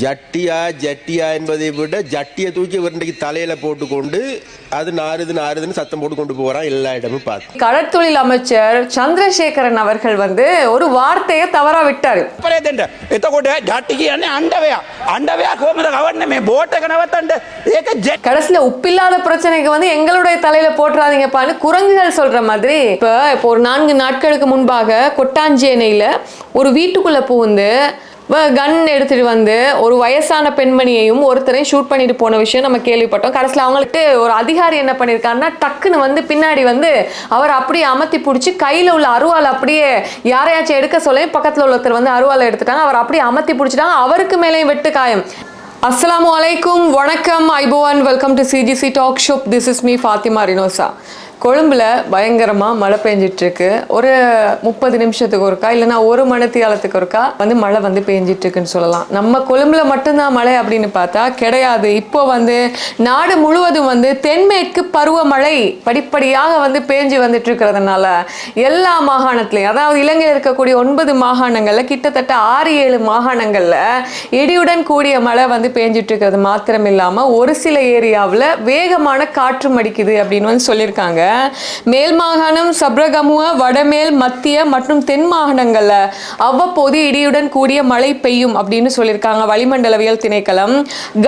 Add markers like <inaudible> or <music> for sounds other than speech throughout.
ஜட்டியா ஜட்டியா என்பதை விட ஜட்டியை தூக்கி இவருடைய தலையில போட்டுக்கொண்டு அது நாறுது நாறுதுன்னு சத்தம் போட்டு கொண்டு போறான் எல்லா இடமும் பார்த்து. கடற்தொழில் அமைச்சர் சந்திரசேகரன் அவர்கள் வந்து ஒரு வார்த்தையை தவறா விட்டாரு. கடைசியில உப்பில்லாத பிரச்சனைக்கு வந்து எங்களுடைய தலையில போட்டுறாதீங்கப்பான்னு குரங்குகள் சொல்ற மாதிரி இப்போ இப்போ ஒரு நான்கு நாட்களுக்கு முன்பாக கொட்டாஞ்சேனையில ஒரு வீட்டுக்குள்ள பூந்து கன் எடுத்துட்டு வந்து ஒரு வயசான பெண்மணியையும் ஒருத்தரையும் ஷூட் பண்ணிட்டு போன விஷயம் நம்ம கேள்விப்பட்டோம். கடைசியில் அவங்களுக்கு ஒரு அதிகாரி என்ன பண்ணியிருக்காருன்னா டக்குன்னு வந்து பின்னாடி வந்து அவர் அப்படியே அமர்த்தி பிடிச்சி கையில் உள்ள அருவாள் அப்படியே யாரையாச்சும் எடுக்க சொல்லி பக்கத்தில் உள்ள ஒருத்தர் வந்து அருவாளை எடுத்துட்டாங்க. அவர் அப்படியே அமர்த்தி பிடிச்சிட்டாங்க. அவருக்கு மேலேயும் வெட்டு காயம். அஸ்ஸலாமு அலைக்கும். வணக்கம். ஐபோவன். Welcome to CGC talk show this is me Fathima Rinosa கொழும்புல பயங்கரமாக மழை பெஞ்சிட்டு இருக்கு ஒரு முப்பது நிமிஷத்துக்கு ஒருக்கா இல்லைன்னா ஒரு மணத்தியாலத்துக்கு ஒருக்கா வந்து மழை வந்து பெஞ்சிட்டு இருக்குன்னு சொல்லலாம். நம்ம கொழும்புல மட்டும்தான் மழை அப்படின்னு பார்த்தா கிடையாது. இப்போ வந்து நாடு முழுவதும் வந்து தென்மேற்கு பருவமழை படிப்படியாக வந்து பேஞ்சு வந்துட்டு இருக்கிறதுனால எல்லா மாகாணத்துலையும் அதாவது இலங்கையில் இருக்கக்கூடிய ஒன்பது மாகாணங்களில் கிட்டத்தட்ட ஆறு ஏழு மாகாணங்களில் இடியுடன் கூடிய மழை வந்து பேஞ்சிட்டு இருக்கிறது மாத்திரம் இல்லாமல் ஒரு சில ஏரியாவில் வேகமான காற்று மடிக்குது அப்படின்னு வந்து சொல்லியிருக்காங்க. மேல் மாகாணம் சப்ரகமுவ வடமேல் மத்திய மற்றும் தென் மாகாணங்கள்ல அவ்வப்போது இடியுடன் கூடிய மழை பெய்யும் அப்படின்னு சொல்லியிருக்காங்க வளிமண்டலவியல் திணைக்களம்.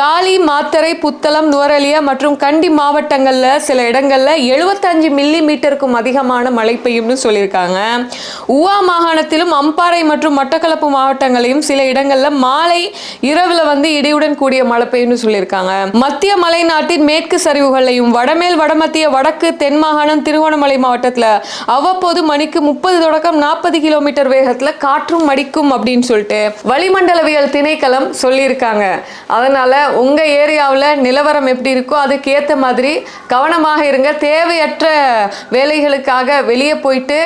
காலி மாத்தரை புத்தளம் நுவரலியா மற்றும் கண்டி மாவட்டங்கள்ல சில இடங்கள்ல எழுபத்தஞ்சு மில்லி மீட்டருக்கும் அதிகமான மழை பெய்யும்னு சொல்லியிருக்காங்க. உவா மாகாணத்திலும் அம்பாறை மற்றும் மட்டக்களப்பு மாவட்டங்களையும் சில இடங்களில் மாலை இரவுல வந்து இடியுடன் கூடிய மழை பெய்யும்னு சொல்லியிருக்காங்க. மத்திய மலைநாட்டின் மேற்கு சரிவுகளையும் வடமேல் வடமத்திய வடக்கு தென் மாகாணம் திருவண்ணாமலை மாவட்டத்தில் அவ்வப்போது மணிக்கு முப்பது தொடக்கம் நாற்பது கிலோமீட்டர் வேகத்தில் காற்றும் மடிக்கும் அப்படின்னு சொல்லிட்டு வளிமண்டலவியல் திணைக்களம் சொல்லியிருக்காங்க. அதனால் உங்கள் ஏரியாவில் நிலவரம் எப்படி இருக்கோ அதுக்கேற்ற மாதிரி கவனமாக இருங்க. தேவையற்ற வேலைகளுக்காக வெளியே போயிட்டு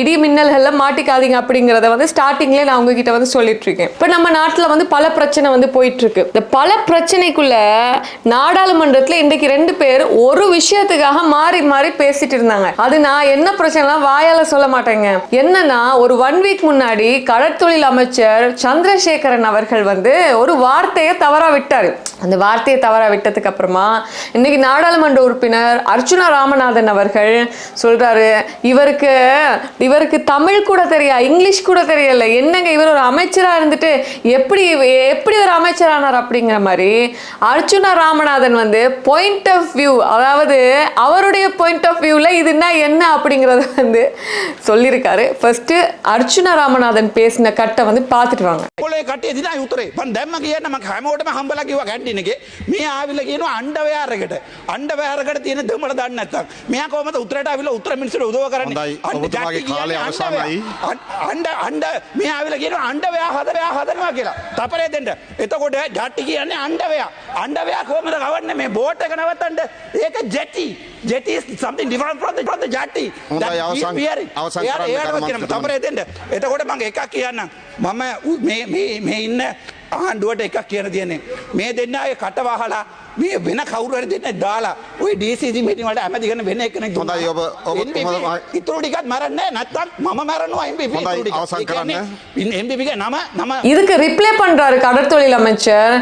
இடி மின்னல்களில் மாட்டிக்காதீங்க அப்படிங்கிறத வந்து ஸ்டார்டிங்லேயே நான் உங்ககிட்ட வந்து சொல்லிட்டு இருக்கேன் இப்போ நம்ம நாட்டில் வந்து பல பிரச்சனை வந்து போயிட்டுருக்கு. இந்த பல பிரச்சனைக்குள்ள நாடாளுமன்றத்தில் இன்றைக்கு ரெண்டு பேர் ஒரு விஷயத்துக்காக மாறி மாறி பேசிட்டு இருந்தாங்க அது நான் என்ன பிரச்சனைலாம் வாயால சொல்ல மாட்டேங்க. என்னன்னா ஒரு ஒன் வீக் முன்னாடி கடற்தொழில் அமைச்சர் சந்திரசேகரன் அவர்கள் வந்து ஒரு வார்த்தையை தவறா விட்டாரு. அந்த வார்த்தையை தவறா விட்டதுக்கு அப்புறமா இன்னைக்கு நாடாளுமன்ற உறுப்பினர் அர்ச்சுனா ராமநாதன் அவர்கள் சொல்றாரு இவருக்கு இவருக்கு தமிழ் கூட தெரியா இங்கிலீஷ் கூட தெரியல என்னங்க இவர் ஒரு அமைச்சராக இருந்துட்டு எப்படி எப்படி ஒரு அமைச்சரானார்? அப்படிங்கிற மாதிரி அர்ச்சுனா ராமநாதன் வந்து பாயிண்ட் ஆஃப் வியூ அதாவது அவருடைய பாயிண்ட் ஆஃப் வியூல இதுனா என்ன அப்படிங்கறத வந்து சொல்லியிருக்காரு ஃபர்ஸ்ட் அர்ச்சுனா ராமநாதன் பேசின கட்டை வந்து பார்த்துட்டு வாங்க පොලේ කටේ දින යුතරේ පන් දැම්ම කියන ම හැමෝටම හම්බල කිව කැඩ්ඩිනගේ මේ ආවිල කියන අන්ඩවයාරකට අන්ඩවයාරකට තියෙන දෙමට දන්න නැත්තම් මෙයා කොමත උත්‍රට අවිල උත්‍ර මිනිසට උදව කරන්න හොඳයි. ඔබතුමාගේ කාලය අවසානයි. අන්ඩ අන්ඩ මේ ආවිල කියන අන්ඩවයා හදවයා හදනවා කියලා තපරේ දෙට එතකොට ජට්ටි කියන්නේ අන්ඩවයා අන්ඩවයා කොමද කවන්න මේ බෝට එක නවත්තන්ට ඒක ජෙටි ජෙටි something different from the, from the jati. හොඳයි අවසන් අවසන් කරන්න තමර එතෙන්ට එතකොට මගේ එකක් කියන්න මම මේ ඉන්න ආණ්ඩුවට එකක් කියන තියන්නේ. මේ දෙන්නගේ කටවහලා මේ වෙන කවුරුවර දෙන්න දාලා ඔය ඩීසිසි මිටිමට ඇමතිගෙන වෙන එකන හොඳයි, ඔබ- ඔබ- ඔබ- ඉතුරටිකත් මරන්න නැත්තම් මම මරනවා හොඳයි, අවසන් කරන්න. එම්පික නම නම இதுக்கு ரிப்ளை பண்றாரு கடற்தொழில் அமைச்சர்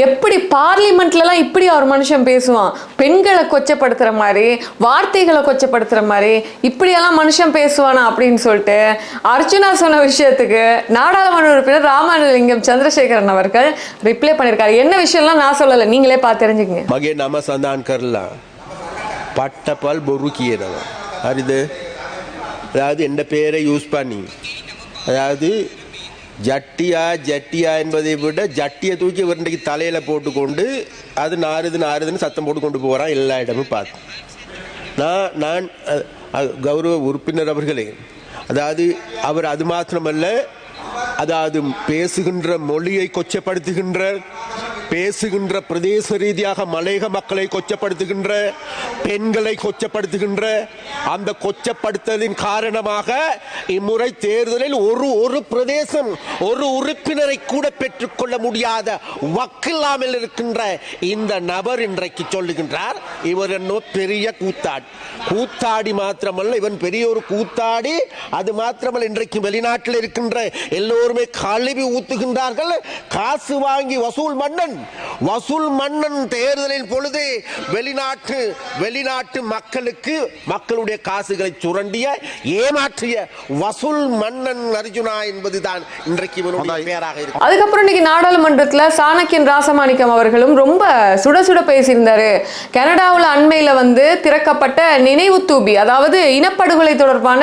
எப்படி பார்லிமெண்ட்லலாம் இப்படி ஒரு மனுஷன் பேசுவான் பெண்களை கொச்சப்படுத்துற மாதிரி வார்த்தைகளை கொச்சப்படுத்துற மாதிரி இப்படியெல்லாம் மனுஷன் பேசுவானா அப்படின்னு சொல்லிட்டு அர்ச்சுனா சொன்ன விஷயத்துக்கு நாடாளுமன்ற உறுப்பினர் ராமலிங்கம் சந்திரசேகரன் அவர்கள் ரிப்ளை பண்ணியிருக்காரு என்ன விஷயம்லாம் நான் சொல்லலை நீங்களே பார்த்து தெரிஞ்சுக்கங்க මගේ නම සඳහන් කරලා පට්ටපල් බොරු කියනවා හරිද அதாவது எந்த பேரை யூஸ் பண்ணி அதாவது ஜட்டியா ஜட்டியா என்பதை விட ஜட்டியை தூக்கி இவருடைய தலையில போட்டுக்கொண்டு அது நாறுது நாறுதுன்னு சத்தம் போட்டு கொண்டு போறான் எல்லா இடமும் பார்த்து நான் நான் அ, அ, கௌரவ உறுப்பினர் அவர்களே அதாவது அவர் அது மாத்திரமல்ல அதாவது பேசுகின்ற மொழியை கொச்சப்படுத்துகின்ற பேசுகின்ற பிரதேச ரீதியாக மலையக மக்களை கொச்சப்படுத்துகின்ற பெண்களை கொச்சப்படுத்துகின்ற அந்த கொச்சப்படுத்தலின் காரணமாக இம்முறை தேர்தலில் ஒரு ஒரு பிரதேசம் ஒரு உறுப்பினரை கூட பெற்றுக்கொள்ள முடியாத வக்கில்லாமல் இருக்கின்ற இந்த நபர் இன்றைக்கு சொல்லுகின்றார். இவர் என்ன பெரிய கூத்தாடி. கூத்தாடி மாத்திரமல்ல இவன் பெரிய ஒரு கூத்தாடி. அது மாத்திரமல்ல இன்றைக்கு வெளிநாட்டில் இருக்கின்ற எல்லோருமே கழுவி ஊத்துகின்றார்கள். காசு வாங்கி வசூல் மன்னன் வசூல் மன்னன் தேர்தலின் பொழுது வெளிநாட்டு வெளிநாட்டு மக்களுக்கு மக்களுடைய காசுகளை சுரண்டிய ஏமாற்றிய வசூல் மன்னன் அர்ஜுனா என்பதுதான் இன்றைக்கு இவனுடைய பெயராக இருக்கு அதுக்கப்புறம் இன்னைக்கு நாடாளுமன்றத்துல சாணக்கியன் ராசமாணிக்கம் அவர்களும் ரொம்ப சுட சுட பேசியிருந்தாரு. கனடாவில் அண்மையில வந்து திறக்கப்பட்ட நினைவு தூபி அதாவது இனப்படுகொலை தொடர்பான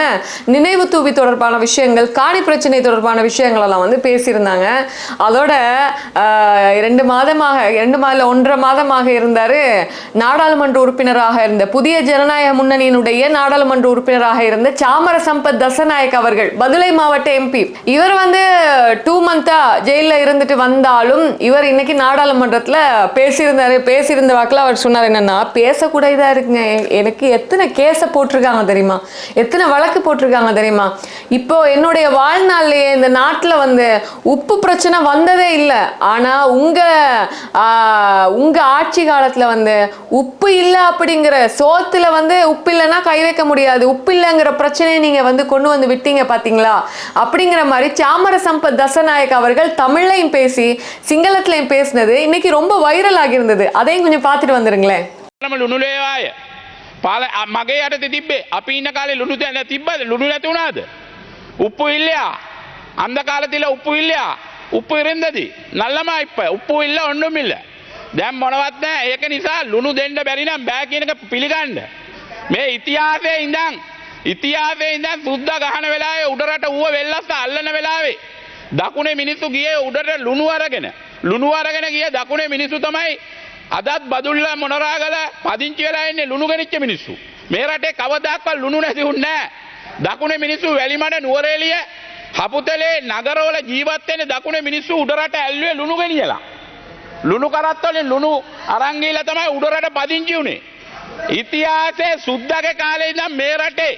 நினைவு தூபி தொடர்பான விஷயங்கள் காணி பிரச்சனை தொடர்பான விஷயங்கள் எல்லாம் வந்து பேசியிருந்தாங்க. அதோட ஆஹ், ரெண்டு மாதமாக ரெண்டு மாதம் ஒன்றரை மாதமாக இருந்தார் நாடாளுமன்ற உறுப்பினராக இருந்த புதிய ஜனநாயக முன்னணியினுடைய நாடாளுமன்ற உறுப்பினராக இருந்த சாமர சம்பத் தசநாயக் அவர்கள் பதுளை மாவட்ட எம்பி. இவர் வந்து டூ மந்தா ஜெயிலில் இருந்துட்டு வந்தாலும் இவர் இன்னைக்கு நாடாளுமன்றத்தில் பேசியிருந்தாரு பேசியிருந்த வாக்கில் அவர் சொன்னார் என்னன்னா பேசக்கூட இதாக இருக்குங்க? எனக்கு எத்தனை கேஸை போட்டிருக்காங்க தெரியுமா? எத்தனை வழக்கு போட்டிருக்காங்க தெரியுமா? இப்போ என்னுடைய வாழ்நாள்லேயே இந்த நாட்டில் வந்து உப்பு பிரச்சனை வந்ததே இல்லை. ஆனால் உங்கள் ஆஹ், உங்க ஆட்சி காலத்துல வந்து உப்பு இல்லை அப்படிங்கிற சோத்துல வந்து உப்பு இல்லைன்னா கை வைக்க முடியாது உப்பு இல்லைங்கிற பிரச்சனையை நீங்க வந்து கொண்டு வந்து விட்டீங்க பாத்தீங்களா அப்படிங்கிற மாதிரி சாமர சம்பத் தசநாயக் அவர்கள் தமிழ்லையும் பேசி சிங்களத்திலையும் பேசினது இன்னைக்கு ரொம்ப வைரல் ஆகியிருந்தது அதையும் கொஞ்சம் பார்த்துட்டு வந்துருங்களேன் ම ලුණුලේවාය පාල අ- මගේ යට තිබ්බේ අපි ඉන්න කාලේ ලුණු තැන තිබ්බද ලුණු නැති වුණාද උප්පු இல்லையா அந்த காலத்துல உப்பு இல்லையா உப்பு இருந்தது நல்லமா இப்ப உப்பு இல்ல ஒன்றும் இல்ல දැන් මොනවත් නෑ ඒක නිසා ලුණු දෙන්න බැරි නම් බෑ කියන එක පිළිගන්න මේ ඉතිහාසයේ ඉඳන් ඉතිහාසයේ ඉඳන් සුද්ද ගහන වෙලාවේ උඩරට ඌව වෙල්ලස්ස අල්ලන වෙලාවේ දකුණේ මිනිස්සු ගියේ උඩට ලුණු අරගෙන ලුණු අරගෙන ගිය දකුණේ මිනිස්සු තමයි අදත් බදුල්ල මොනරාගල පදිංචි වෙලා ඉන්නේ ලුණු ගෙනිච්ච මිනිස්සු. මේ රටේ කවදාක්වත් ලුණු නැති වුණේ නැහැ. දකුණේ මිනිස්සු වැලිමඩ නුවරඑළිය හපුතලේ නගරවල ජීවත් වෙන්නේ දකුණේ මිනිස්සු උඩරට ඇල්ලුවේ ලුණු ගෙනියලා. ලුණු කරත් වලින් ලුණු අරන් ගිහලා තමයි උඩරට පදිංචි වුණේ. ඉතිහාසයේ සුද්දගේ කාලේ ඉඳන් මේ රටේ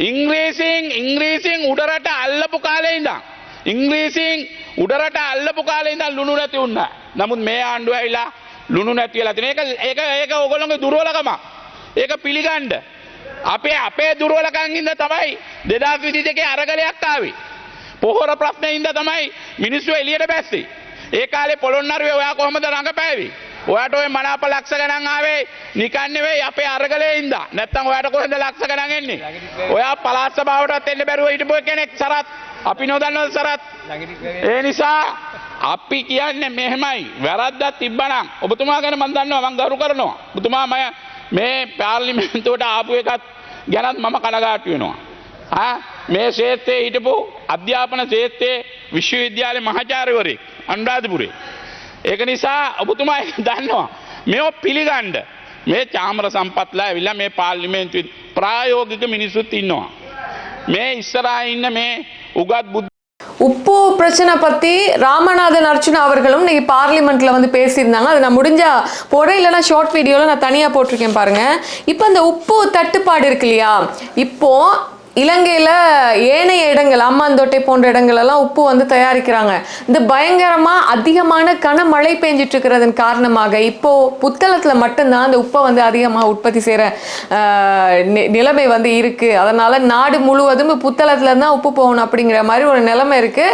ඉංග්‍රීසින් ඉංග්‍රීසින් උඩරට අල්ලපු කාලේ ඉඳන් ඉංග්‍රීසින් උඩරට අල්ලපු කාලේ ඉඳන් ලුණු නැති වුණා. නමුත් මේ ආණ්ඩුව ඇවිල්ලා ලුණු නැති වෙලා තියෙන. ඒක ඒක ඒක ඕගොල්ලෝගේ දුර්වලකම. ඒක පිළිගන්න. අපේ අපේ දුර්වලකම් ඉඳ තමයි 2022 අරගලයක් ආවේ. පොහොර ප්‍රශ්නේ ඉඳ තමයි මිනිස්සු එළියට බැස්සේ. ඒ කාලේ පොළොන්නරුවේ ඔයා කොහොමද රඟපෑවේ? ඔයාට ඔය මනාප ලක්ෂ ගණන් ආවේ නිකන් නෙවෙයි අපේ අරගලේ ඉඳා. නැත්තම් ඔයාට කොහෙන්ද ලක්ෂ ගණන් එන්නේ? ඔයා පළාත් සභාවටත් එන්න බැරුව හිටපු කෙනෙක් සරත්. අපි නොදන්නවද සරත්? ඒ නිසා අපි කියන්නේ මෙහෙමයි වැරද්දක් තිබ්බනම් ඔබතුමා ගැන මම දන්නවා මම ගරු කරනවා. ඔබතුමා මම මේ පාර්ලිමේන්තුවට ආපු එකත් ගැනත් මම කනගාටු වෙනවා. ආ මේ ක්ෂේත්‍රයේ හිටපු අධ්‍යාපන ක්ෂේත්‍රයේ විශ්වවිද්‍යාලයේ මහාචාර්යවරයෙක් අනුරාධපුරේ. ඒක නිසා ඔබතුමා ඒක දන්නවා. මේව පිළිගන්න මේ චාමර සම්පත්ලා ඇවිල්ලා මේ පාර්ලිමේන්තුවේ ප්‍රායෝගික මිනිස්සුත් ඉන්නවා. මේ ඉස්සරහා ඉන්න මේ උගත් බුද්ධ உப்பு பிரச்சனை பத்தி ராமநாதன் அர்ச்சுனா அவர்களும் இன்னைக்கு பார்லிமெண்ட்ல வந்து பேசியிருந்தாங்க. அது நான் முடிஞ்சா போட இல்லைனா ஷார்ட் வீடியோல நான் தனியா போட்டிருக்கேன் பாருங்க. இப்போ இந்த உப்பு தட்டுப்பாடு இருக்கு இல்லையா? இப்போ இலங்கையில் ஏனைய இடங்கள் அம்மாந்தோட்டை போன்ற இடங்கள் எல்லாம் உப்பு வந்து தயாரிக்கிறாங்க. இந்த பயங்கரமாக அதிகமான கனமழை பெஞ்சிட்டு இருக்கிறதன் காரணமாக இப்போ புத்தளத்தில் மட்டும்தான் அந்த உப்பை வந்து அதிகமாக உற்பத்தி செய்கிற நிலைமை வந்து இருக்கு. அதனால நாடு முழுவதும் புத்தளத்துல தான் உப்பு போகணும் அப்படிங்கிற மாதிரி ஒரு நிலைமை இருக்கு.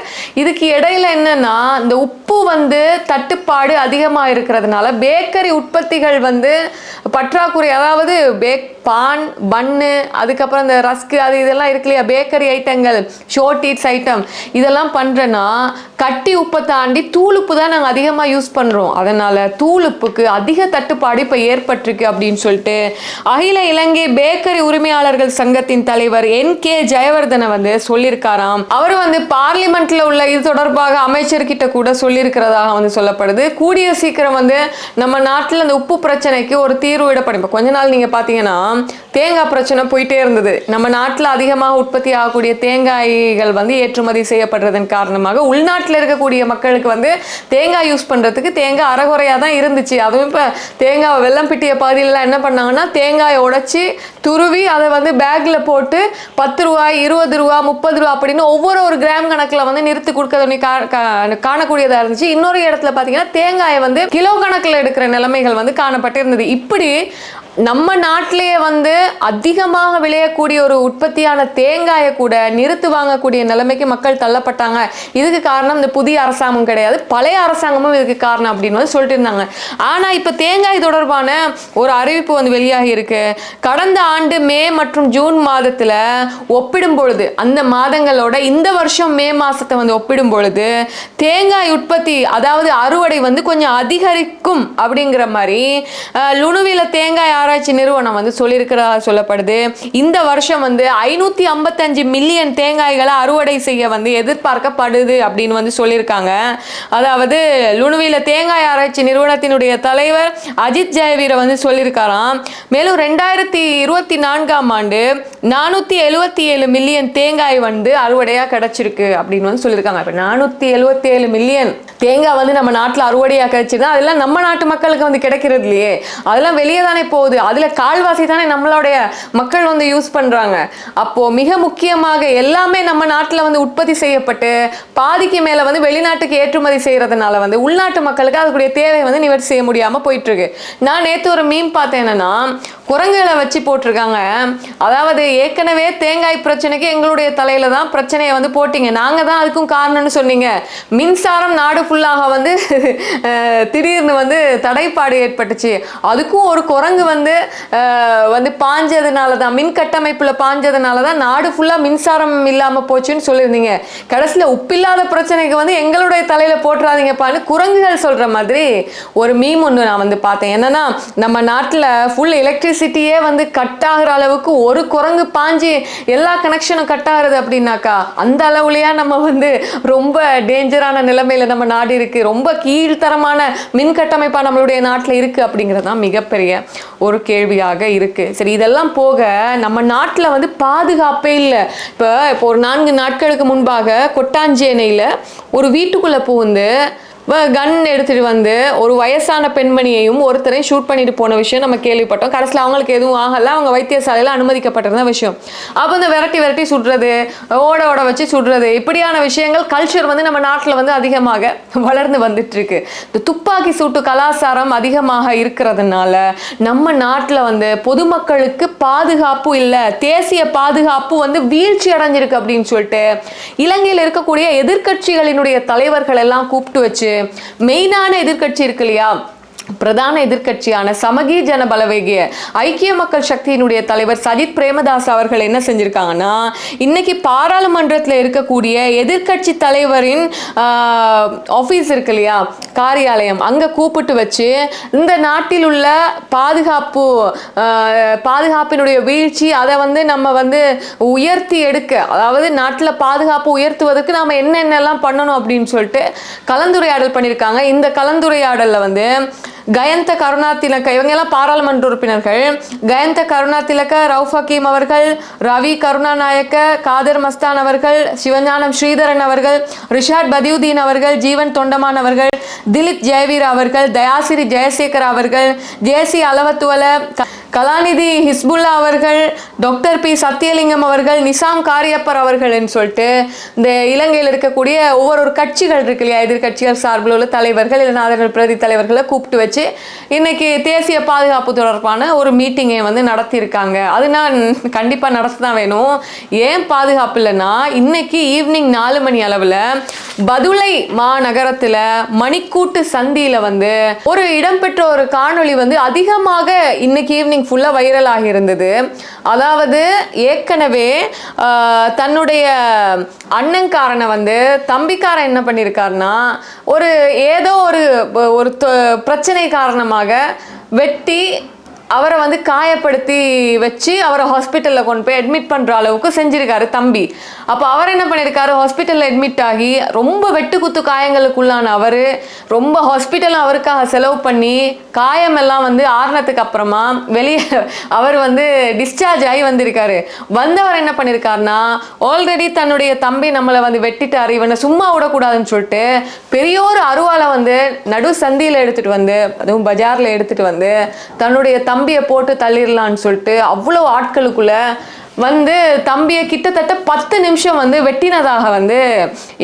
இதுக்கு இடையில என்னன்னா இந்த உப்பு வந்து தட்டுப்பாடு அதிகமாக இருக்கிறதுனால பேக்கரி உற்பத்திகள் வந்து பற்றாக்குறை அதாவது பேக் பான் பன்னு அதுக்கப்புறம் இந்த ரஸ்க்கு அது இதெல்லாம் இருக்கு இல்லையா? பேக்கரி ஐட்டங்கள் ஷோர்டீட்ஸ் ஐட்டம் இதெல்லாம் பண்ணுறேன்னா கட்டி உப்பை தாண்டி தூளுப்பு தான் நாங்கள் அதிகமாக யூஸ் பண்ணுறோம் அதனால் தூளுப்புக்கு அதிக தட்டுப்பாடு இப்போ ஏற்பட்டிருக்கு அப்படின்னு சொல்லிட்டு அகில இலங்கை பேக்கரி உரிமையாளர்கள் சங்கத்தின் தலைவர் என் கே ஜெயவர்தனை வந்து சொல்லியிருக்காராம். அவர் வந்து பார்லிமெண்ட்ல உள்ள இது தொடர்பாக அமைச்சர்கிட்ட கூட சொல்லியிருக்கிறதாக வந்து சொல்லப்படுது. கூடிய சீக்கிரம் வந்து நம்ம நாட்டில் அந்த உப்பு பிரச்சனைக்கு ஒரு தீர்வு இடப்படும் இப்போ கொஞ்ச நாள் நீங்கள் பார்த்தீங்கன்னா தேங்காய் பிரச்சனை போயிட்டே இருந்தது. நம்ம நாட்டில் அதிகமாக உற்பத்தி ஆகக்கூடிய தேங்காய்கள் வந்து ஏற்றுமதி செய்யப்படுறதன் காரணமாக உள்நாட்டில் இருக்கக்கூடிய மக்களுக்கு வந்து தேங்காய் யூஸ் பண்ணுறதுக்கு தேங்காய் அறகுறையாக தான் இருந்துச்சு. அதுவும் இப்போ தேங்காய் வெள்ளம் பிட்டிய பாதியிலலாம் என்ன பண்ணாங்கன்னா தேங்காயை உடைச்சி துருவி அதை வந்து பேக்கில் போட்டு பத்து ரூபாய் இருபது ரூபா முப்பது ரூபா அப்படின்னு ஒவ்வொரு ஒரு கிராம் கணக்கில் வந்து நிறுத்தி கொடுக்கறது கா கா- காணக்கூடியதாக இருந்துச்சு. இன்னொரு இடத்துல பார்த்தீங்கன்னா தேங்காயை வந்து கிலோ கணக்கில் எடுக்கிற நிலைமைகள் வந்து காணப்பட்டு இருந்தது இப்படி நம்ம நாட்டிலேயே வந்து அதிகமாக விளையக்கூடிய ஒரு உற்பத்தியான தேங்காயை கூட நிறுத்து வாங்கக்கூடிய நிலைமைக்கு மக்கள் தள்ளப்பட்டாங்க. இதுக்கு காரணம் இந்த புதிய அரசாங்கம் கிடையாது. பழைய அரசாங்கமும் இதுக்கு காரணம் அப்படின்னு வந்து சொல்லிட்டு இருந்தாங்க. ஆனால் இப்போ தேங்காய் தொடர்பான ஒரு அறிவிப்பு வந்து வெளியாகி இருக்கு. கடந்த ஆண்டு மே மற்றும் ஜூன் மாதத்தில் ஒப்பிடும் பொழுது அந்த மாதங்களோட இந்த வருஷம் மே மாதத்தை வந்து ஒப்பிடும் பொழுது தேங்காய் உற்பத்தி அதாவது அறுவடை வந்து கொஞ்சம் அதிகரிக்கும் அப்படிங்கிற மாதிரி லுணுவில தேங்காய் ஆராய்ச்சி நிறுவனம் வந்து சொல்லியிருக்கிறதா சொல்லப்படுது. இந்த வருஷம் வந்து ஐநூற்றி ஐம்பத்தஞ்சு மில்லியன் தேங்காய்களை அறுவடை செய்ய வந்து எதிர்பார்க்கப்படுது அப்படின்னு வந்து சொல்லியிருக்காங்க. அதாவது லுணுவில தேங்காய் ஆராய்ச்சி நிறுவனத்தினுடைய தலைவர் அஜித் ஜெயவீர வந்து சொல்லியிருக்காராம். மேலும் ரெண்டாயிரத்தி இருபத்தி நான்காம் ஆண்டு நானூற்றி எழுபத்தி ஏழு மில்லியன் தேங்காய் வந்து அறுவடையாக கிடைச்சிருக்கு அப்படின்னு வந்து சொல்லியிருக்காங்க. இப்போ நானூற்றி எழுபத்தி ஏழு மில்லியன் தேங்காய் வந்து நம்ம நாட்டில் அறுவடையாக கிடைச்சிருந்தா அதெல்லாம் நம்ம நாட்டு மக்களுக்கு வந்து கிடைக்கிறது இல்லையே. அதெல்லாம் வெளியே தானே போகுது. அதில் கால்வாசி தானே நம்மளுடைய மக்கள் வந்து யூஸ் பண்ணுறாங்க அப்போது மிக முக்கியமாக எல்லாமே நம்ம நாட்டில் வந்து உற்பத்தி செய்யப்பட்டு பாதிக்கு மேலே வந்து வெளிநாட்டுக்கு ஏற்றுமதி செய்கிறதுனால வந்து உள்நாட்டு மக்களுக்கு அதுக்குரிய தேவை வந்து நிவர்த்தி செய்ய முடியாமல் போயிட்டுருக்கு. நான் நேற்று ஒரு மீன் பார்த்தேன் என்னன்னா குரங்குகளை வச்சு போட்டிருக்காங்க. அதாவது ஏற்கனவே தேங்காய் பிரச்சனைக்கு எங்களுடைய தலையில தான் பிரச்சனையை வந்து போட்டீங்க. நாங்க தான் அதுக்கும் காரணம்னு சொன்னீங்க. மின்சாரம் நாடு ஃபுல்லாக வந்து <laughs> திடீர்னு வந்து தடைப்பாடு ஏற்பட்டுச்சு. அதுக்கும் ஒரு குரங்கு வந்து வந்து வந்து பாஞ்சதுனால தான் மின் கட்டமைப்புல பாஞ்சதுனால தான் நாடு ஃபுல்லா மின்சாரம் இல்லாம போச்சுன்னு சொல்லியிருந்தீங்க. கடைசியில் உப்பில்லாத பிரச்சனைக்கு வந்து எங்களுடைய தலையில போட்டுறாதீங்கப்பான்னு குரங்குகள் சொல்ற மாதிரி ஒரு மீம் ஒன்று நான் வந்து பார்த்தேன். என்னன்னா நம்ம நாட்டில் ஃபுல் எலக்ட்ரிசிட்டியே வந்து கட் ஆகுற அளவுக்கு ஒரு குரங்கு பாஞ்சு எல்லா கனெக்ஷனும் கட் ஆகிறது அப்படின்னாக்கா அந்த அளவுலையா நம்ம வந்து ரொம்ப டேஞ்சரான நிலைமையில நம்ம நாடு இருக்கு. ரொம்ப கீழ்த்தரமான மின் கட்டமைப்பா நம்மளுடைய நாட்டில் இருக்கு அப்படிங்கிறது தான் மிகப்பெரிய ஒரு கேள்வியாக இருக்குது சரி இதெல்லாம் போக நம்ம நாட்டில் வந்து பாதுகாப்பே இல்லை. இப்போ இப்போ ஒரு நான்கு நாட்களுக்கு முன்பாக கொட்டாஞ்சேனையில் ஒரு வீட்டுக்குள்ளே புகுந்து கன் எடுத்துட்டு வந்து ஒரு வயசான பெண்மணியையும் ஒருத்தரையும் ஷூட் பண்ணிட்டு போன விஷயம் நம்ம கேள்விப்பட்டோம். கடைசியில் அவங்களுக்கு எதுவும் ஆகலை. அவங்க வைத்தியசாலையில் அனுமதிக்கப்பட்டிருந்த விஷயம். அப்போ இந்த விரட்டி விரட்டி சுடுறது ஓட ஓட வச்சு சுடுறது இப்படியான விஷயங்கள் கல்ச்சர் வந்து நம்ம நாட்டில் வந்து அதிகமாக வளர்ந்து வந்துட்டு இருக்கு இந்த துப்பாக்கி சூட்டு கலாச்சாரம் அதிகமாக இருக்கிறதுனால நம்ம நாட்டில் வந்து பொதுமக்களுக்கு பாதுகாப்பு இல்லை. தேசிய பாதுகாப்பு வந்து வீழ்ச்சி அடைஞ்சிருக்கு அப்படின்னு சொல்லிட்டு இலங்கையில் இருக்கக்கூடிய எதிர்க்கட்சிகளினுடைய தலைவர்கள் எல்லாம் கூப்பிட்டு வச்சு மெயினான எதிர்க்கட்சி இருக்கு இல்லையா? பிரதான எதிர்க்கட்சியான சமகி ஜன பலவேகிய ஐக்கிய மக்கள் சக்தியினுடைய தலைவர் சஜித் பிரேமதாஸ் அவர்கள் என்ன செஞ்சிருக்காங்கன்னா இன்னைக்கு பாராளுமன்றத்தில் இருக்கக்கூடிய எதிர்க்கட்சி தலைவரின் ஆஃபீஸ் இருக்கு இல்லையா காரியாலயம் அங்கே கூப்பிட்டு வச்சு இந்த நாட்டில் உள்ள பாதுகாப்பு பாதுகாப்பினுடைய வீழ்ச்சி அதை வந்து நம்ம வந்து உயர்த்தி எடுக்க அதாவது நாட்டில் பாதுகாப்பு உயர்த்துவதற்கு நாம் என்னென்னலாம் பண்ணணும் அப்படின்னு சொல்லிட்டு கலந்துரையாடல் பண்ணியிருக்காங்க இந்த கலந்துரையாடலில் வந்து கயந்த கருணா திலக்க இவங்க எல்லாம் பாராளுமன்ற உறுப்பினர்கள். கயந்த கருணா திலக்க ரவுஃப் ஹக்கீம் அவர்கள் ரவி கருணாநாயக்க காதர் மஸ்தான் அவர்கள் சிவஞானம் ஸ்ரீதரன் அவர்கள் ரிஷாட் பதியுதீன் அவர்கள் ஜீவன் தொண்டமான் அவர்கள் திலீப் ஜெயவீர் அவர்கள் தயாசிரி ஜெயசேகர் அவர்கள் ஜேசி அலவத்துவல க- கலாநிதி ஹிஸ்புல்லா அவர்கள் டாக்டர் பி சத்தியலிங்கம் அவர்கள் நிசாம் காரியப்பர் அவர்கள்னு சொல்லிட்டு இந்த இலங்கையில் இருக்கக்கூடிய ஒவ்வொரு கட்சிகள் இருக்கு இல்லையா? எதிர்கட்சிகள் சார்பில் உள்ள தலைவர்கள் இல்லை அதர்கள் பிரதி தலைவர்களை கூப்பிட்டு வச்சு இன்னைக்கு தேசிய பாதுகாப்பு தொடர்பான ஒரு மீட்டிங்கை வந்து நடத்தியிருக்காங்க. அது நான் கண்டிப்பாக நடத்த தான் வேணும். ஏன் பாதுகாப்பு இல்லைன்னா இன்னைக்கு ஈவினிங் நாலு மணி அளவில் பதுளை மாநகரத்தில் மணிக்கூட்டு சந்தியில் வந்து ஒரு இடம்பெற்ற ஒரு காணொளி வந்து அதிகமாக இன்னைக்கு ஈவினிங் ஃபுல்லாக வைரல் ஆகியிருந்தது அதாவது ஏற்கனவே தன்னுடைய அண்ணன்காரனை வந்து தம்பிக்காரன் என்ன பண்ணியிருக்காருன்னா ஒரு ஏதோ ஒரு ஒரு பிரச்சனை காரணமாக வெட்டி அவரை வந்து காயப்படுத்தி வச்சு அவரை ஹாஸ்பிட்டலில் கொண்டு போய் அட்மிட் பண்ணுற அளவுக்கு செஞ்சுருக்காரு தம்பி. அப்போ அவர் என்ன பண்ணியிருக்காரு ஹாஸ்பிட்டலில் அட்மிட் ஆகி ரொம்ப வெட்டு குத்து காயங்களுக்குள்ளான அவர் ரொம்ப ஹாஸ்பிட்டல் அவருக்காக செலவு பண்ணி காயமெல்லாம் வந்து ஆறுனதுக்கு அப்புறமா வெளியே அவர் வந்து டிஸ்சார்ஜ் ஆகி வந்திருக்காரு. வந்தவர் என்ன பண்ணியிருக்காருன்னா ஆல்ரெடி தன்னுடைய தம்பி நம்மளை வந்து வெட்டிட்டாரு. இவனை சும்மா விடக்கூடாதுன்னு சொல்லிட்டு பெரிய ஒரு அருவாலை வந்து நடு சந்தியில் எடுத்துகிட்டு வந்து அதுவும் பஜாரில் எடுத்துகிட்டு வந்து தன்னுடைய கம்பியை போட்டு தள்ளிடலான்னு சொல்லிட்டு அவ்வளோ ஆட்களுக்குள்ள வந்து தம்பியை கிட்டத்தட்ட பத்து நிமிஷம் வந்து வெட்டினதாக வந்து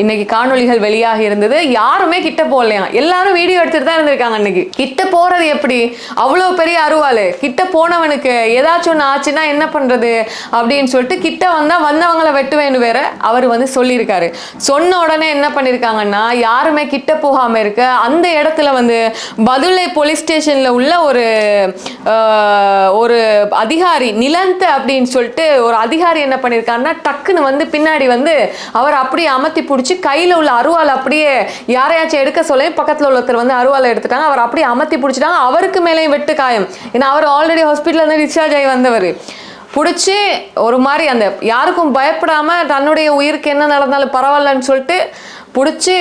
இன்னைக்கு காணொளிகள் வெளியாகி இருந்தது. யாருமே கிட்ட போகலையா? எல்லாரும் வீடியோ எடுத்துட்டு தான் இருந்திருக்காங்க அன்னைக்கு. கிட்ட போறது எப்படி? அவ்வளோ பெரிய அருவாள். கிட்ட போனவனுக்கு ஏதாச்சும் ஒன்று ஆச்சுன்னா என்ன பண்றது அப்படின்னு சொல்லிட்டு கிட்ட வந்தா வந்தவங்கள வெட்டுவேன்னு வேற அவர் வந்து சொல்லியிருக்காரு. சொன்ன உடனே என்ன பண்ணியிருக்காங்கன்னா யாருமே கிட்ட போகாம இருக்க அந்த இடத்துல வந்து பதுளை போலீஸ் ஸ்டேஷன்ல உள்ள ஒரு ஒரு அதிகாரி நிலந்த அப்படின்னு சொல்லிட்டு ஒரு அதிகாரி என்ன பண்ணியிருக்காருன்னா டக்குன்னு வந்து பின்னாடி வந்து அவர் அப்படியே அமர்த்தி பிடிச்சி கையில் உள்ள அருவாள் அப்படியே யாரையாச்சும் எடுக்க சொல்லி பக்கத்தில் உள்ள ஒருத்தர் வந்து அருவாளை எடுத்துட்டாங்க. அவர் அப்படியே அமர்த்தி பிடிச்சிட்டாங்க. அவருக்கு மேலேயும் வெட்டு காயம். ஏன்னா அவர் ஆல்ரெடி ஹாஸ்பிட்டலேருந்து டிஸ்சார்ஜ் ஆகி வந்தவர். பிடிச்சி ஒரு மாதிரி அந்த யாருக்கும் பயப்படாமல் தன்னுடைய உயிருக்கு என்ன நடந்தாலும் பரவாயில்லன்னு சொல்லிட்டு பிடிச்சி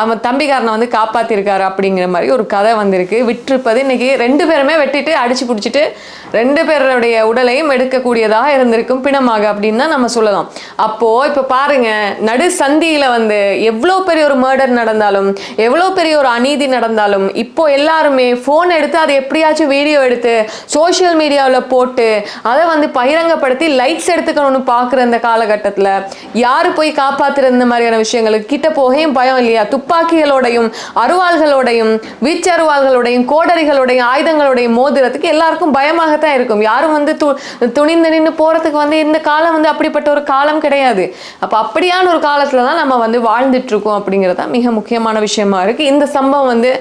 அவன் தம்பிக்காரனை வந்து காப்பாற்றிருக்காரு அப்படிங்கிற மாதிரி ஒரு கதை வந்திருக்கு. விட்டிருப்பது இன்னைக்கு ரெண்டு பேருமே வெட்டிட்டு அடித்து பிடிச்சிட்டு ரெண்டு பேருடைய உடலையும் எடுக்கக்கூடியதாக இருந்திருக்கும் பிணமாக அப்படின்னு தான் நம்ம சொல்லலாம். அப்போது இப்போ பாருங்கள் நடு சந்தியில் வந்து எவ்வளோ பெரிய ஒரு மர்டர் நடந்தாலும் எவ்வளோ பெரிய ஒரு அநீதி நடந்தாலும் இப்போ எல்லாருமே ஃபோன் எடுத்து அதை எப்படியாச்சும் வீடியோ எடுத்து சோஷியல் மீடியாவில் போட்டு அதை வந்து பகிரங்கப்படுத்தி லைக்ஸ் எடுத்துக்கணும்னு பார்க்குற இந்த காலகட்டத்தில் யார் போய் காப்பாற்றுற இந்த மாதிரியான விஷயங்களுக்கு கிட்ட போகையும் பயம் இல்லையா? துப்பாக்கிகளோடையும் அருவாள்களோடையும் வீச்சருவாள்களோடையும் கோடரிகளோடையும் ஆயுதங்களோடையும் மோதுறதுக்கு எல்லாருக்கும் பயமாகத்தான் இருக்கும். யாரும் வந்து து துணிந்து நின்று போறதுக்கு வந்து இந்த காலம் வந்து அப்படிப்பட்ட ஒரு காலம் கிடையாது. அப்போ அப்படியான ஒரு காலத்துல தான் நம்ம வந்து வாழ்ந்துட்டு இருக்கோம் அப்படிங்கிறது தான் மிக முக்கியமான விஷயமா இருக்கு. இந்த சம்பவம் வந்து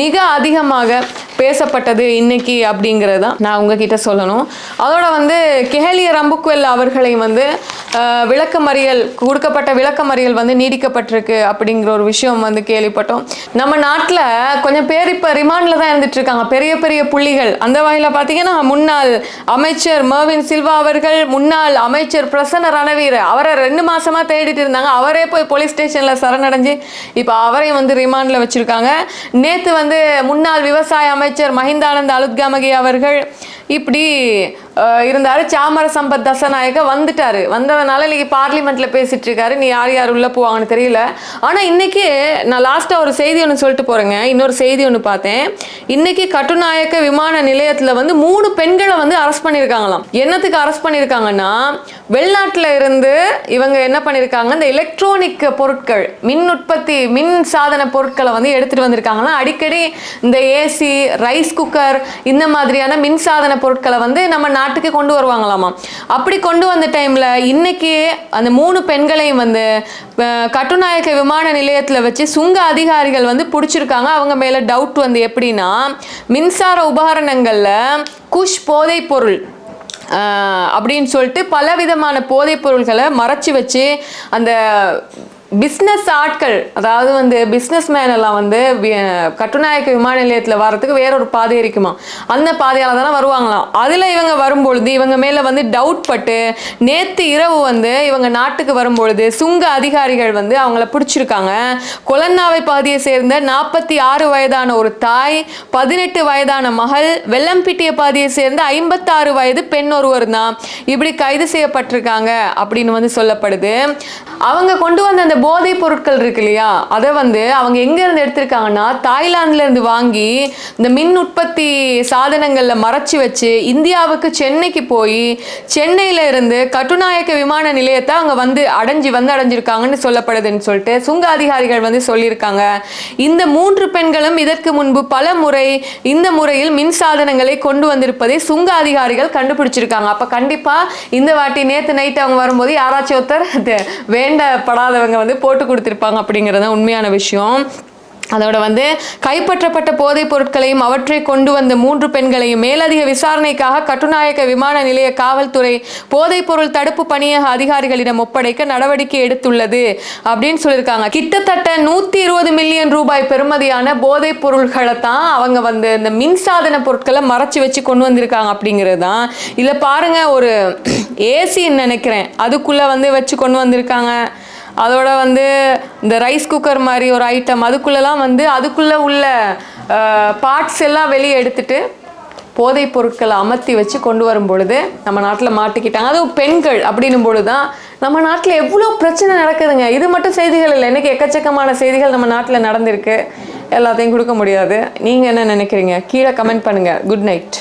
மிக அதிகமாக பேசப்பட்டது இன்னைக்கு அப்படிங்கிறது தான் நான் உங்ககிட்ட சொல்லணும். அதோட வந்து கெஹலிய ரம்புக்குவெல் அவர்களை வந்து விளக்கமறியல் கொடுக்கப்பட்ட விளக்கமறியல் வந்து நீடிக்கப்பட்டிருக்கு அப்படிங்கிற ஒரு விஷயம் வந்து கேள்விப்பட்டோம். நம்ம நாட்டில் கொஞ்சம் பேர் இப்போ ரிமாண்டில் தான் இருந்துட்டு இருக்காங்க பெரிய பெரிய புள்ளிகள். அந்த வகையில் பார்த்தீங்கன்னா முன்னாள் அமைச்சர் மர்வின் சில்வா அவர்கள் முன்னாள் அமைச்சர் பிரசன்ன ரணவீர அவரை ரெண்டு மாசமா தேடிட்டு இருந்தாங்க. அவரே போய் போலீஸ் ஸ்டேஷனில் சரணடைஞ்சு இப்போ அவரையும் வந்து ரிமாண்டில் வச்சிருக்காங்க. நேற்று வந்து முன்னாள் விவசாய அமைச்சர் மஹிந்தானந்த அலுத்கமகி அவர்கள் இப்படி இருந்தார். சாமர சம்பத் தசநாயக வந்துட்டார். வந்ததுனால இன்னைக்கு பார்லிமெண்ட்டில் பேசிகிட்டு இருக்காரு நீ யார் யார் உள்ளே போவாங்கன்னு தெரியல. ஆனால் இன்றைக்கி நான் லாஸ்ட்டாக ஒரு செய்தி ஒன்று சொல்லிட்டு போகிறேங்க இன்னொரு செய்தி ஒன்று பார்த்தேன். இன்றைக்கி கட்டுநாயக்க விமான நிலையத்தில் வந்து மூணு பெண்களை வந்து அரெஸ்ட் பண்ணியிருக்காங்களாம் என்னத்துக்கு அரெஸ்ட் பண்ணியிருக்காங்கன்னா வெளிநாட்டில் இருந்து இவங்க என்ன பண்ணியிருக்காங்க இந்த எலக்ட்ரானிக் பொருட்கள் மின் உற்பத்தி மின் சாதன பொருட்களை வந்து எடுத்துட்டு வந்திருக்காங்கன்னா அடிக்கடி இந்த ஏசி ரைஸ் குக்கர் இந்த மாதிரியான மின் சாதன பொருட்களை வந்து நம்ம நாட்டுக்கு கொண்டு வருவாங்களாமா? அப்படி கொண்டு வந்த டைமில் இன்னைக்கு அந்த மூணு பெண்களையும் வந்து கட்டுநாயக்க விமான நிலையத்தில் வச்சு சுங்க அதிகாரிகள் வந்து பிடிச்சிருக்காங்க. அவங்க மேலே டவுட் வந்து எப்படின்னா மின்சார உபகரணங்களில் குஷ் போதைப் பொருள் அப்படின்னு சொல்லிட்டு பலவிதமான போதைப் பொருள்களை மறைச்சி வச்சு அந்த பிஸ்னஸ் ஆட்கள் அதாவது வந்து பிஸ்னஸ் மேன் எல்லாம் வந்து கட்டுநாயக்க விமான நிலையத்தில் வர்றதுக்கு வேற ஒரு பாதை இருக்குமா? அந்த பாதையால் தானே வருவாங்களாம் அதில் இவங்க வரும்பொழுது இவங்க மேலே வந்து டவுட் பட்டு நேற்று இரவு வந்து இவங்க நாட்டுக்கு வரும்பொழுது சுங்க அதிகாரிகள் வந்து அவங்கள பிடிச்சிருக்காங்க. கொலன்னாவை பகுதியை சேர்ந்த நாற்பத்தி ஆறு வயதான ஒரு தாய் பதினெட்டு வயதான மகள் வெள்ளம்பிட்டிய பாதையை சேர்ந்த ஐம்பத்தாறு வயது பெண் ஒருவர் தான் இப்படி கைது செய்யப்பட்டிருக்காங்க அப்படின்னு வந்து சொல்லப்படுது. அவங்க கொண்டு வந்த அந்த போதைப் பொருட்கள் இருக்கு இல்லையா? அதை வந்து அவங்க எங்கேருந்து எடுத்திருக்காங்கன்னா தாய்லாந்துல இருந்து வாங்கி இந்த மின் உற்பத்தி சாதனங்களில் மறைச்சி வச்சு இந்தியாவுக்கு சென்னைக்கு போய் சென்னையில் இருந்து கட்டுநாயக்க விமான நிலையத்தை அவங்க வந்து அடைஞ்சு வந்து அடைஞ்சிருக்காங்கன்னு சொல்லப்படுதுன்னு சொல்லிட்டு சுங்க அதிகாரிகள் வந்து சொல்லியிருக்காங்க. இந்த மூன்று பெண்களும் இதற்கு முன்பு பல முறை இந்த முறையில் மின் சாதனங்களை கொண்டு வந்திருப்பதை சுங்க அதிகாரிகள் கண்டுபிடிச்சிருக்காங்க. அப்போ கண்டிப்பாக இந்த வாட்டி நேற்று நைட் அவங்க வரும்போது யாராச்சும் ஒருத்தர் வேண்டப்படாதவங்க வந்து போட்டு கொடுத்துருப்பாங்க அப்படிங்கிறது தான் உண்மையான விஷயம். அதோட வந்து கைப்பற்றப்பட்ட போதைப் பொருட்களையும் அவற்றை கொண்டு வந்த மூன்று பெண்களையும் மேலதிக விசாரணைக்காக கட்டுநாயக்க விமான நிலைய காவல்துறை போதைப் பொருள் தடுப்பு பணியக அதிகாரிகளிடம் ஒப்படைக்க நடவடிக்கை எடுத்துள்ளது அப்படின்னு சொல்லியிருக்காங்க. கிட்டத்தட்ட நூத்தி இருபது மில்லியன் ரூபாய் பெறுமதியான போதைப் பொருள்களை தான் அவங்க வந்து இந்த மின்சாதன பொருட்களை மறைச்சு வச்சு கொண்டு வந்திருக்காங்க அப்படிங்கிறது தான். இதில் பாருங்க ஒரு <clears throat> ஏசின்னு நினைக்கிறேன். அதுக்குள்ள வந்து வச்சு கொண்டு வந்திருக்காங்க. அதோட வந்து இந்த ரைஸ் குக்கர் மாதிரி ஒரு ஐட்டம் அதுக்குள்ளெல்லாம் வந்து அதுக்குள்ளே உள்ள பார்ட்ஸ் எல்லாம் வெளியே எடுத்துட்டு போதைப் பொருட்களை அமர்த்தி வச்சு கொண்டு வரும் பொழுது நம்ம நாட்டில் மாட்டிக்கிட்டாங்க. அதுவும் பெண்கள் அப்படின்னும் பொழுது தான் நம்ம நாட்டில் எவ்வளோ பிரச்சனை நடக்குதுங்க. இது மட்டும் செய்திகள் இல்லை. எனக்கு எக்கச்சக்கமான செய்திகள் நம்ம நாட்டில் நடந்திருக்கு. எல்லாத்தையும் கொடுக்க முடியாது. நீங்கள் என்ன நினைக்கிறீங்க? கீழே கமெண்ட் பண்ணுங்கள் குட் நைட்